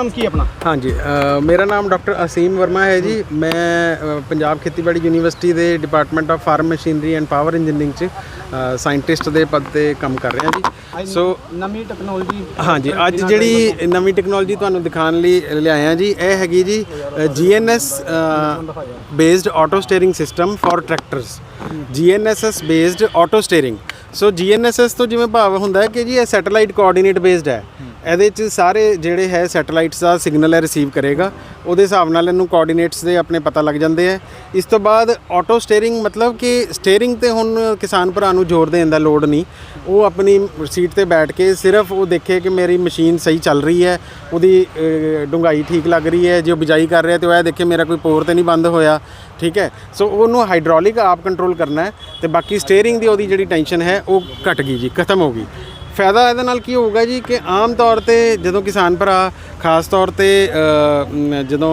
ਨਾਮ ਕੀ ਆਪਣਾ? ਹਾਂਜੀ ਮੇਰਾ ਨਾਮ ਡਾਕਟਰ ਅਸੀਮ ਵਰਮਾ ਹੈ ਜੀ। ਮੈਂ ਪੰਜਾਬ ਖੇਤੀਬਾੜੀ ਯੂਨੀਵਰਸਿਟੀ ਦੇ department of farm machinery and power engineering ਚ ਸਾਇੰਟਿਸਟ ਦੇ ਪਦ ਤੇ ਕੰਮ ਕਰ ਰਿਹਾ ਜੀ। ਸੋ ਨਵੀਂ ਟੈਕਨੋਲੋਜੀ ਹਾਂਜੀ ਅੱਜ ਜਿਹੜੀ ਨਵੀਂ ਟੈਕਨੋਲੋਜੀ ਤੁਹਾਨੂੰ ਦਿਖਾਉਣ ਲਈ ਲਿਆਇਆ ਜੀ ਇਹ ਹੈਗੀ ਜੀ GNS based auto steering system for tractors GNSS based auto steering so GNSS ਤੋਂ ਜਿਵੇਂ ਭਾਵ ਹੁੰਦਾ ਹੈ ਕਿ ਜੀ ਇਹ ਸੈਟੇਲਾਈਟ ਕੋਆਰਡੀਨੇਟ ਬੇਸਡ ਹੈ। ਇਹਦੇ ਚ ਸਾਰੇ ਜਿਹੜੇ ਹੈ ਸੈਟੇਲਾਈਟਸ ਦਾ ਸਿਗਨਲ ਹੈ ਰਿਸੀਵ ਕਰੇਗਾ। ਉਹਦੇ ਹਿਸਾਬ ਨਾਲ ਇਹਨੂੰ ਕੋਆਰਡੀਨੇਟਸ ਦੇ ਆਪਣੇ ਪਤਾ ਲੱਗ ਜਾਂਦੇ ਆ। ਇਸ ਤੋਂ ਬਾਅਦ ਆਟੋ ਸਟੀਅਰਿੰਗ ਮਤਲਬ ਕਿ ਸਟੀਅਰਿੰਗ ਤੇ ਹੁਣ ਕਿਸਾਨ ਭਰਾ ਨੂੰ ਜ਼ੋਰ ਦੇਣ ਦਾ ਲੋੜ ਨਹੀਂ। ਉਹ ਆਪਣੀ ਸੀਟ ਤੇ ਬੈਠ ਕੇ ਸਿਰਫ ਉਹ ਦੇਖੇ ਕਿ ਮੇਰੀ ਮਸ਼ੀਨ ਸਹੀ ਚੱਲ ਰਹੀ ਹੈ ਉਹਦੀ ਅ, ਡੂੰਘਾਈ ਠੀਕ ਲੱਗ ਰਹੀ ਹੈ ਜੇ ਉਹ ਬਿਜਾਈ ਕਰ ਰਿਹਾ ਤੇ ਉਹ ਇਹ ਦੇਖੇ ਮੇਰਾ ਕੋਈ ਪੋਰ ਤੇ ਨਹੀਂ ਬੰਦ ਹੋਇਆ ਠੀਕ ਹੈ। ਸੋ ਉਹਨੂੰ ਹਾਈਡ੍ਰੋਲਿਕ ਆਪ ਕੰਟਰੋਲ ਕਰਨਾ ਹੈ ਤੇ ਬਾਕੀ ਸਟੀਅਰਿੰਗ ਦੀ ਉਹਦੀ ਜਿਹੜੀ ਟੈਨਸ਼ਨ ਹੈ ਉਹ ਘਟ ਗਈ ਜੀ ਖਤਮ ਹੋ ਗਈ। ਫਾਇਦਾ ਇਹਦੇ ਨਾਲ ਕੀ ਹੋਊਗਾ ਜੀ ਕਿ ਆਮ ਤੌਰ ਤੇ ਜਦੋਂ ਕਿਸਾਨ ਭਰਾ, ਖਾਸ ਤੌਰ ਤੇ ਜਦੋਂ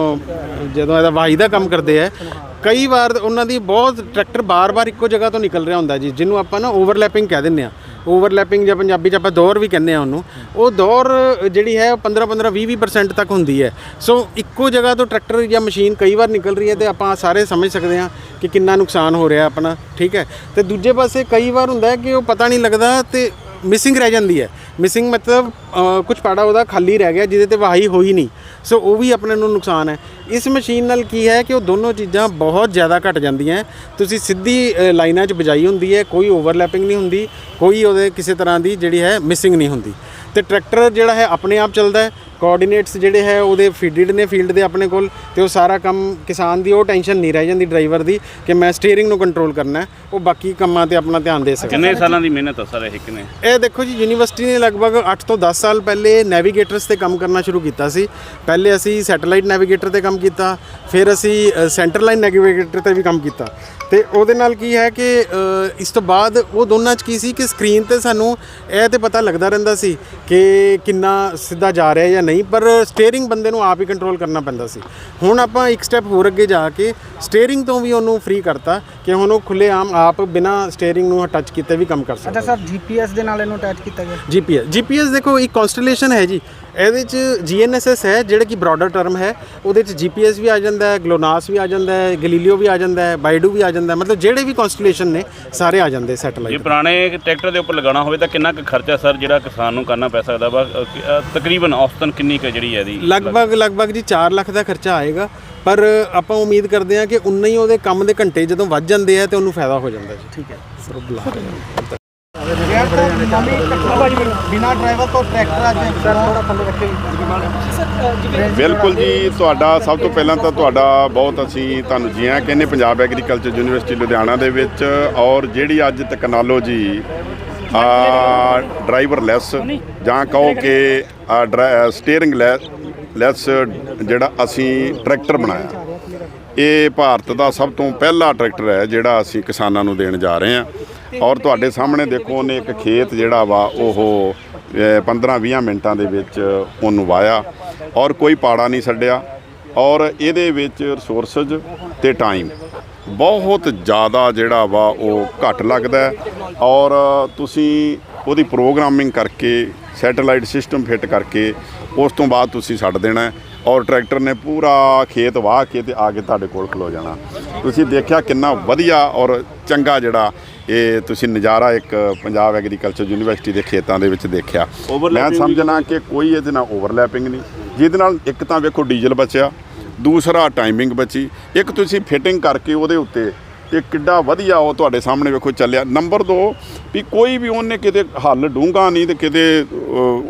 ਜਦੋਂ ਇਹਦਾ ਵਾਹੀ ਦਾ ਕੰਮ ਕਰਦੇ ਆ, ਕਈ ਵਾਰ ਉਹਨਾਂ ਦੀ ਬਹੁਤ ਟਰੈਕਟਰ ਬਾਰ-ਬਾਰ ਇੱਕੋ ਜਗ੍ਹਾ ਤੋਂ ਨਿਕਲ ਰਿਹਾ ਹੁੰਦਾ ਜੀ, ਜਿਹਨੂੰ ਆਪਾਂ ਨਾ ਓਵਰਲੈਪਿੰਗ ਕਹਿ ਦਿੰਦੇ ਆ। ਓਵਰਲੈਪਿੰਗ ਜਾਂ ਪੰਜਾਬੀ ਚ ਆਪਾਂ ਦੌਰ ਵੀ ਕਹਿੰਦੇ ਆ ਉਹਨੂੰ। ਉਹ ਦੌਰ ਜਿਹੜੀ ਹੈ 15 15 20 20% ਤੱਕ ਹੁੰਦੀ ਹੈ। ਸੋ ਇੱਕੋ ਜਗ੍ਹਾ ਤੋਂ ਟਰੈਕਟਰ ਜਾਂ ਮਸ਼ੀਨ ਕਈ ਵਾਰ ਨਿਕਲ ਰਹੀ ਹੈ ਤੇ ਆਪਾਂ ਸਾਰੇ ਸਮਝ ਸਕਦੇ ਹਾਂ ਕਿ ਕਿੰਨਾ ਨੁਕਸਾਨ ਹੋ ਰਿਹਾ ਆਪਣਾ, ਠੀਕ ਹੈ। ਤੇ ਦੂਜੇ ਪਾਸੇ ਕਈ ਵਾਰ ਹੁੰਦਾ ਹੈ ਕਿ ਉਹ ਪਤਾ ਨਹੀਂ ਲੱਗਦਾ ਤੇ ਮਿਸਿੰਗ ਰਹਿ ਜਾਂਦੀ ਹੈ। ਮਿਸਿੰਗ ਮਤਲਬ ਕੁਝ ਪਾੜਾ ਉਹਦਾ ਖਾਲੀ ਰਹਿ ਗਿਆ, ਜਿਹਦੇ ਤੇ ਵਾਹੀ ਹੋਈ ਨਹੀਂ। ਸੋ ਉਹ ਵੀ ਆਪਣੇ ਨੂੰ ਨੁਕਸਾਨ ਹੈ। ਇਸ ਮਸ਼ੀਨ ਨਾਲ ਕੀ ਹੈ ਕਿ ਉਹ ਦੋਨੋਂ ਚੀਜ਼ਾਂ ਬਹੁਤ ਜ਼ਿਆਦਾ ਘਟ ਜਾਂਦੀਆਂ ਤੁਸੀਂ ਸਿੱਧੀ ਲਾਈਨਾਂ 'ਚ ਬਜਾਈ ਹੁੰਦੀ ਹੈ, ਕੋਈ ਓਵਰਲੈਪਿੰਗ ਨਹੀਂ ਹੁੰਦੀ, ਕੋਈ ਉਹਦੇ ਕਿਸੇ ਤਰ੍ਹਾਂ ਦੀ ਜਿਹੜੀ ਹੈ ਮਿਸਿੰਗ ਨਹੀਂ ਹੁੰਦੀ। ਤੇ ਟਰੈਕਟਰ ਜਿਹੜਾ ਹੈ ਆਪਣੇ ਆਪ ਚੱਲਦਾ ਹੈ ਕੋਆਰਡੀਨੇਟਸ ਜਿਹੜੇ ਹੈ ਉਹਦੇ ਫੀਡਡ ਨੇ ਫੀਲਡ ਦੇ ਆਪਣੇ ਕੋਲ ਤੇ ਉਹ ਸਾਰਾ ਕੰਮ ਕਿਸਾਨ ਦੀ ਉਹ ਟੈਨਸ਼ਨ ਨਹੀਂ ਰਹਿ ਜਾਂਦੀ ਡਰਾਈਵਰ ਦੀ ਕਿ ਮੈਂ ਸਟੀਅਰਿੰਗ ਨੂੰ ਕੰਟਰੋਲ ਕਰਨਾ ਹੈ ਉਹ ਬਾਕੀ ਕੰਮਾਂ ਤੇ ਆਪਣਾ ਧਿਆਨ ਦੇ ਸਕਦਾ ਕਿੰਨੇ ਸਾਲਾਂ ਦੀ ਮਿਹਨਤ ਆ ਸਰ ਇਹ ਕਿੰਨੇ? ਇਹ ਦੇਖੋ ਜੀ ਯੂਨੀਵਰਸਿਟੀ ਨੇ ਲਗਭਗ 8 ਤੋਂ 10 ਸਾਲ ਪਹਿਲੇ ਨੈਵੀਗੇਟਰਸ ਤੇ ਕੰਮ ਕਰਨਾ ਸ਼ੁਰੂ ਕੀਤਾ ਸੀ। ਪਹਿਲੇ ਅਸੀਂ ਸੈਟੇਲਾਈਟ ਨੈਵੀਗੇਟਰ ਤੇ ਕੰਮ ਕੀਤਾ ਫਿਰ ਅਸੀਂ ਸੈਂਟਰ ਲਾਈਨ ਨੈਵੀਗੇਟਰ ਤੇ ਵੀ ਕੰਮ ਕੀਤਾ। ਤੇ ਉਹਦੇ ਨਾਲ ਕੀ ਹੈ ਕਿ ਇਸ ਤੋਂ ਬਾਅਦ ਉਹ ਦੋਨਾਂ 'ਚ ਕੀ ਸੀ ਕਿ ਸਕਰੀਨ ਤੇ ਸਾਨੂੰ ਇਹ ਤੇ ਪਤਾ ਲੱਗਦਾ ਰਹਿੰਦਾ ਸੀ ਕਿ ਕਿੰਨਾ ਸਿੱਧਾ ਜਾ ਰਿਹਾ ਜਾਂ ਨਹੀਂ ਪਰ ਸਟੀਅਰਿੰਗ ਬੰਦੇ ਨੂੰ ਆਪ ਹੀ ਕੰਟਰੋਲ ਕਰਨਾ ਪੈਂਦਾ ਸੀ। ਹੁਣ ਆਪਾਂ ਇੱਕ ਸਟੈਪ ਹੋਰ ਅੱਗੇ ਜਾ ਕੇ ਸਟੀਅਰਿੰਗ ਤੋਂ ਵੀ ਉਹਨੂੰ ਫ੍ਰੀ ਕਰਤਾ ਕਿ ਹੁਣ ਉਹ ਖੁੱਲੇ ਆਮ ਆਪ ਬਿਨਾ ਸਟੀਅਰਿੰਗ ਨੂੰ ਟੱਚ ਕੀਤੇ ਵੀ ਕੰਮ ਕਰ ਸਕਦਾ। ਅੱਛਾ ਸਰ ਜੀਪੀਐਸ ਦੇ ਨਾਲ ਇਹਨੂੰ ਅਟੈਚ ਕੀਤਾ ਗਿਆ? ਜੀਪੀਐਸ ਜੀਪੀਐਸ ਦੇਖੋ ਇੱਕ ਕਨਸਟੇਲੇਸ਼ਨ ਹੈ ਜੀ। ਇਹਦੇ ਚ ਜੀਐਨਐਸਐਸ ਹੈ ਜਿਹੜਾ ਕਿ ਬ੍ਰੌਡਰ ਟਰਮ ਹੈ। ਉਹਦੇ ਚ ਜੀਪੀਐਸ ਵੀ ਆ ਜਾਂਦਾ ਹੈ ਗਲੋਨਾਸ ਵੀ ਆ ਜਾਂਦਾ ਹੈ ਗਲੀਲੀਓ ਵੀ ਆ ਜਾਂਦਾ ਹੈ ਬਾਈਡੂ ਵੀ ਆ ਜਾਂਦਾ ਮਤਲਬ ਜਿਹੜੇ ਵੀ ਕਨਸਟੇਲੇਸ਼ਨ ਨੇ ਸਾਰੇ ਆ ਜਾਂਦੇ ਜੇ ਸੈਟੇਲਾਈਟ ਪੁਰਾਣੇ ਟਰੈਕਟਰ ਦੇ ਉੱਪਰ ਲਗਾਉਣਾ ਹੋਵੇ ਤਾਂ ਕਿੰਨਾ ਕੁ ਖਰਚਾ ਸਰ ਜਿਹੜਾ ਕਿਸਾਨ ਨੂੰ ਕਰਨਾ ਪੈ ਸਕਦਾ ਵਾ? ਅ, ਕਿ- ਅ, ਤਕਰੀਬਨ ਔਸਤਨ ਕਿੰਨੀ ਕੁ ਜਿਹੜੀ ਹੈ ਇਹਦੀ? ਲਗਭਗ ਲਗਭਗ ਜੀ 4 ਲੱਖ ਦਾ ਖਰਚਾ ਆਏਗਾ। ਪਰ ਆਪਾਂ ਉਮੀਦ ਕਰਦੇ ਹਾਂ ਕਿ ਉਨਾ ਹੀ ਉਹਦੇ ਕੰਮ ਦੇ ਘੰਟੇ ਜਦੋਂ ਵੱਧ ਜਾਂਦੇ ਆ ਤੇ ਉਹਨੂੰ ਫਾਇਦਾ ਹੋ ਜਾਂਦਾ ਜੀ। ਠੀਕ ਹੈ। ਸਰ ਬੁਲਾ ਬਿਨਾ ਡਰਾਈਵਰ ਤੋਂ ਟਰੈਕਟਰ ਅੱਜ ਸਰ ਥੋੜਾ ਥੱਲੇ ਰੱਖੇ ਬਿਲਕੁਲ ਜੀ ਤੁਹਾਡਾ ਸਭ ਤੋਂ ਪਹਿਲਾਂ ਤਾਂ ਤੁਹਾਡਾ ਬਹੁਤ ਅਸੀਂ ਤੁਹਾਨੂੰ ਜੀ ਆਇਆਂ ਕਹਿੰਦੇ ਪੰਜਾਬ ਐਗਰੀਕਲਚਰ ਯੂਨੀਵਰਸਿਟੀ ਲੁਧਿਆਣਾ ਦੇ ਵਿੱਚ ਔਰ ਜਿਹੜੀ ਅੱਜ ਟੈਕਨੋਲੋਜੀ ਆ ਡਰਾਈਵਰ ਲੈਸ ਜਾਂ ਕਹੋ ਕਿ ਸਟੀਅਰਿੰਗ ਲੈਸ ਜਿਹੜਾ ਅਸੀਂ ਟਰੈਕਟਰ ਬਣਾਇਆ। ਇਹ ਭਾਰਤ ਦਾ ਸਭ ਤੋਂ ਪਹਿਲਾ ਟਰੈਕਟਰ ਹੈ ਜਿਹੜਾ ਅਸੀਂ ਕਿਸਾਨਾਂ ਨੂੰ ਦੇਣ ਜਾ ਰਹੇ ਹਾਂ। ਔਰ ਤੁਹਾਡੇ ਸਾਹਮਣੇ ਦੇਖੋ ਉਹਨੇ ਇੱਕ ਖੇਤ ਜਿਹੜਾ ਵਾ, ਉਹ 15-20 ਮਿੰਟਾਂ ਦੇ ਵਿੱਚ ਉਹਨੂੰ ਵਾਇਆ ਔਰ ਕੋਈ ਪਾੜਾ ਨਹੀਂ ਛੱਡਿਆ ਔਰ ਇਹਦੇ ਵਿੱਚ ਰਿਸੋਰਸਜ਼ ਤੇ ਟਾਈਮ ਬਹੁਤ ਜ਼ਿਆਦਾ ਜਿਹੜਾ ਵਾ, ਉਹ ਘੱਟ ਲੱਗਦਾ ਔਰ ਤੁਸੀਂ ਉਹਦੀ ਪ੍ਰੋਗਰਾਮਿੰਗ ਕਰਕੇ ਸੈਟੇਲਾਈਟ ਸਿਸਟਮ ਫਿੱਟ ਕਰਕੇ ਉਸ ਤੋਂ ਬਾਅਦ ਤੁਸੀਂ ਛੱਡ ਦੇਣਾ ਔਰ ਟਰੈਕਟਰ ਨੇ ਪੂਰਾ ਖੇਤ ਵਾਹ ਕੇ ਤੇ ਆ ਕੇ ਤੁਹਾਡੇ ਕੋਲ ਖਲੋ ਜਾਣਾ। ਤੁਸੀਂ ਦੇਖਿਆ ਕਿੰਨਾ ਵਧੀਆ ਔਰ ਚੰਗਾ ਜਿਹੜਾ ਇਹ ਤੁਸੀਂ ਨਜ਼ਾਰਾ ਇੱਕ ਪੰਜਾਬ ਐਗਰੀਕਲਚਰ ਯੂਨੀਵਰਸਿਟੀ ਦੇ ਖੇਤਾਂ ਦੇ ਵਿੱਚ ਦੇਖਿਆ। ਮੈਂ ਸਮਝਣਾ ਕਿ ਕੋਈ ਇਹਦੇ ਨਾਲ ਓਵਰਲੈਪਿੰਗ ਨਹੀਂ। ਜਿਹਦੇ ਨਾਲ ਇੱਕ ਤਾਂ ਵੇਖੋ ਡੀਜ਼ਲ ਬਚਿਆ ਦੂਸਰਾ ਟਾਈਮਿੰਗ ਬਚੀ। ਇੱਕ ਤੁਸੀਂ ਫਿਟਿੰਗ ਕਰਕੇ ਉਹਦੇ ਉੱਤੇ ਤੇ ਕਿੱਡਾ ਵਧੀਆ ਉਹ ਤੁਹਾਡੇ ਸਾਹਮਣੇ ਵੇਖੋ ਚੱਲਿਆ। ਨੰਬਰ 2 ਵੀ ਕੋਈ ਵੀ ਉਹਨੇ ਕਿਤੇ ਹੱਲ ਡੂੰਘਾ ਨਹੀਂ ਤੇ ਕਿਤੇ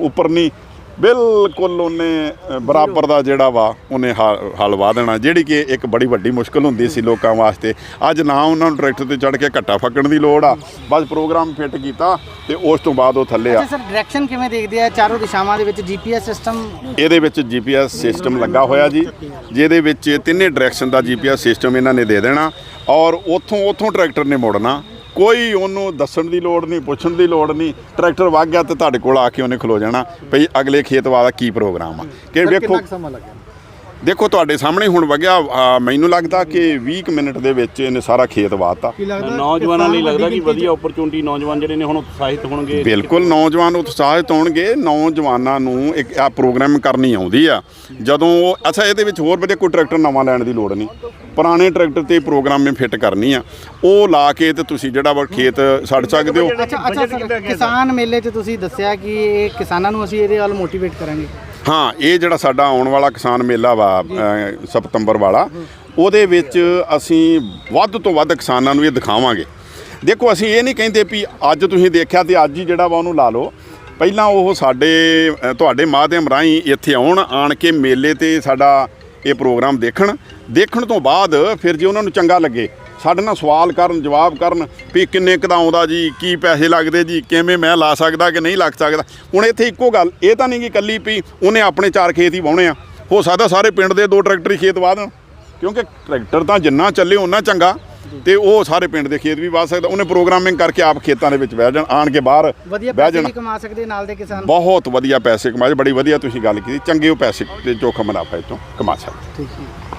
ਉੱਪਰ ਨਹੀਂ। ਬਿਲਕੁਲ ਉਹਨੇ ਬਰਾਬਰ ਦਾ ਜਿਹੜਾ ਵਾ ਉਹਨੇ ਹ- ਹਲ ਵਾ ਦੇਣਾ ਜਿਹੜੀ ਕਿ ਇੱਕ ਬੜੀ ਵੱਡੀ ਮੁਸ਼ਕਲ ਹੁੰਦੀ ਸੀ ਲੋਕਾਂ ਵਾਸਤੇ। ਅੱਜ ਨਾ ਉਹਨਾਂ ਨੂੰ ਟਰੈਕਟਰ ਤੇ ਚੜ੍ਹ ਕੇ ਘੱਟਾ ਫੱਕਣ ਦੀ ਲੋੜ ਆ। ਬਸ ਪ੍ਰੋਗਰਾਮ ਫਿੱਟ ਕੀਤਾ ਤੇ ਉਸ ਤੋਂ ਬਾਅਦ ਉਹ ਥੱਲੇ ਆ। ਸਰ ਡਾਇਰੈਕਸ਼ਨ ਕਿਵੇਂ ਦੇਖਦੇ ਆ? ਚਾਰੋਂ ਦਿਸ਼ਾਵਾਂ ਦੇ ਵਿੱਚ ਜੀਪੀਐਸ ਸਿਸਟਮ ਇਹਦੇ ਵਿੱਚ ਜੀਪੀਐਸ ਸਿਸਟਮ ਲੱਗਾ ਹੋਇਆ ਜੀ ਜਿਹਦੇ ਵਿੱਚ ਤਿੰਨੇ ਡਾਇਰੈਕਸ਼ਨ ਦਾ ਜੀਪੀਐਸ ਸਿਸਟਮ ਇਹਨਾਂ ਨੇ ਦੇ ਦੇਣਾ ਔਰ ਉੱਥੋਂ ਉੱਥੋਂ ਟਰੈਕਟਰ ਨੇ ਮੁੜਨਾ। ਕੋਈ ਉਹਨੂੰ ਦੱਸਣ ਦੀ ਲੋੜ ਨਹੀਂ ਪੁੱਛਣ ਦੀ ਲੋੜ ਨਹੀਂ। ਟਰੈਕਟਰ ਵਗ ਗਿਆ ਤੇ ਤੁਹਾਡੇ ਕੋਲ ਆ ਕੇ ਉਹਨੇ ਖਲੋ ਜਾਣਾ। ਭਈ ਅਗਲੇ ਖੇਤ ਵਾਲਾ ਕੀ ਪ੍ਰੋਗਰਾਮ ਆ। ਕਿ ਵੇਖੋ ਸਮਾਂ ਲੱਗਿਆ? ਦੇਖੋ ਤੁਹਾਡੇ ਸਾਹਮਣੇ ਹੁਣ ਵਗਿਆ ਮੈਨੂੰ ਲੱਗਦਾ ਕਿ 20 ਕੁ ਮਿੰਟ ਦੇ ਵਿੱਚ ਇਹਨੇ ਸਾਰਾ ਖੇਤ ਵਾਤਾ। ਨੌਜਵਾਨਾਂ ਲਈ ਲੱਗਦਾ ਕਿ ਵਧੀਆ ਓਪਰਚੁਨਿਟੀ ਨੌਜਵਾਨ ਜਿਹੜੇ ਨੇ ਹੁਣ ਉਤਸ਼ਾਹਿਤ ਹੋਣਗੇ। ਬਿਲਕੁਲ ਨੌਜਵਾਨ ਉਤਸ਼ਾਹਿਤ ਹੋਣਗੇ। ਨੌਜਵਾਨਾਂ ਨੂੰ ਇੱਕ ਆ ਪ੍ਰੋਗਰਾਮ ਕਰਨੀ ਆਉਂਦੀ ਆ। ਜਦੋਂ ਉਹ ਅੱਛਾ ਇਹਦੇ ਵਿੱਚ ਹੋਰ ਵਧੀਆ ਕੋਈ ਟਰੈਕਟਰ ਨਵਾਂ ਲੈਣ ਦੀ ਲੋੜ ਨਹੀਂ। ਪੁਰਾਣੇ ਟਰੈਕਟਰ ਤੇ ਪ੍ਰੋਗਰਾਮੇ ਫਿੱਟ ਕਰਨੀ ਆ। ਉਹ ਲਾ ਕੇ ਤੇ ਤੁਸੀਂ ਜਿਹੜਾ ਵਾ ਖੇਤ ਛੱਡ ਸਕਦੇ ਹੋ। ਅੱਛਾ ਅੱਛਾ ਸਰ ਕਿਸਾਨ ਮੇਲੇ 'ਚ ਤੁਸੀਂ ਦੱਸਿਆ ਕਿ ਇਹ ਕਿਸਾਨਾਂ ਨੂੰ ਅਸੀਂ ਇਹਦੇ ਵੱਲ ਮੋਟੀਵੇਟ ਕਰਾਂਗੇ। ਹਾਂ ਇਹ ਜਿਹੜਾ ਸਾਡਾ ਆਉਣ ਵਾਲਾ ਕਿਸਾਨ ਮੇਲਾ ਵਾ ਅ, ਸਤੰਬਰ ਵਾਲਾ ਉਹਦੇ ਵਿੱਚ ਅਸੀਂ ਵੱਧ ਤੋਂ ਵੱਧ ਕਿਸਾਨਾਂ ਨੂੰ ਇਹ ਦਿਖਾਵਾਂਗੇ। ਦੇਖੋ ਅਸੀਂ ਇਹ ਨਹੀਂ ਕਹਿੰਦੇ ਵੀ ਅੱਜ ਤੁਸੀਂ ਦੇਖਿਆ ਤੇ ਅੱਜ ਹੀ ਜਿਹੜਾ ਵਾ ਉਹਨੂੰ ਲਾ ਲਓ। ਪਹਿਲਾਂ ਉਹ ਸਾਡੇ ਤੁਹਾਡੇ ਮਾਧਿਅਮ ਰਾਹੀਂ ਇੱਥੇ ਆਉਣ ਆਣ ਕੇ ਮੇਲੇ ਤੇ ਸਾਡਾ ਇਹ ਪ੍ਰੋਗਰਾਮ ਦੇਖਣ। ਦੇਖਣ ਤੋਂ ਬਾਅਦ ਫਿਰ ਜੇ ਉਹਨਾਂ ਨੂੰ ਚੰਗਾ ਲੱਗੇ ਸਾਡੇ ਨਾਲ ਸਵਾਲ ਕਰਨ ਜਵਾਬ ਕਰਨ ਵੀ ਕਿੰਨੇ ਕੁ ਦਾ ਆਉਂਦਾ ਜੀ ਕੀ ਪੈਸੇ ਲੱਗਦੇ ਜੀ ਕਿਵੇਂ ਮੈਂ ਲਾ ਸਕਦਾ ਕਿ ਨਹੀਂ ਲੱਗ ਸਕਦਾ। ਹੁਣ ਇੱਥੇ ਇੱਕੋ ਗੱਲ ਇਹ ਤਾਂ ਨਹੀਂ ਕਿ ਕੱਲੀ ਵੀ ਉਹਨੇ ਆਪਣੇ ਚਾਰ ਖੇਤ ਹੀ ਵਾਹੁਣੇ ਆ। ਹੋ ਸਕਦਾ ਸਾਰੇ ਪਿੰਡ ਦੇ ਦੋ ਟਰੈਕਟਰ ਹੀ ਖੇਤ ਵਾਹ ਦੇਣ ਕਿਉਂਕਿ ਟਰੈਕਟਰ ਤਾਂ ਜਿੰਨਾ ਚੱਲੇ ਉਹਨਾਂ ਚੰਗਾ ਤੇ ਉਹ ਸਾਰੇ ਪਿੰਡ ਦੇ ਖੇਤ ਵੀ ਵਾਹ ਸਕਦਾ। ਉਹਨੇ ਪ੍ਰੋਗਰਾਮਿੰਗ ਕਰਕੇ ਆਪ ਖੇਤਾਂ ਦੇ ਵਿੱਚ ਬਹਿ ਜਾਣ ਆਣ ਕੇ ਬਾਹਰ ਵਧੀਆ ਬਹਿ ਪੈਸੇ ਜਾਣ। ਵੀ ਕਮਾ ਸਕਦੇ ਨਾਲ ਦੇ ਕਿਸਾਨ। ਬਹੁਤ ਵਧੀਆ ਪੈਸੇ ਕਮਾਏ ਬੜੀ ਵਧੀਆ ਤੁਸੀਂ ਗੱਲ ਕੀਤੀ। ਚੰਗੇ ਉਹ ਪੈਸੇ ਤੇ ਚੋਖਾ ਮੁਨਾਫਾ ਇਹ ਤੋਂ ਕਮਾ ਸਕਦੇ। ਠੀਕ ਹੈ।